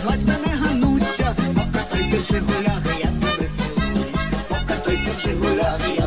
звать мене Гануся, пока той півши гуляти, я тебе цілуюсь, пока той півши гуляти.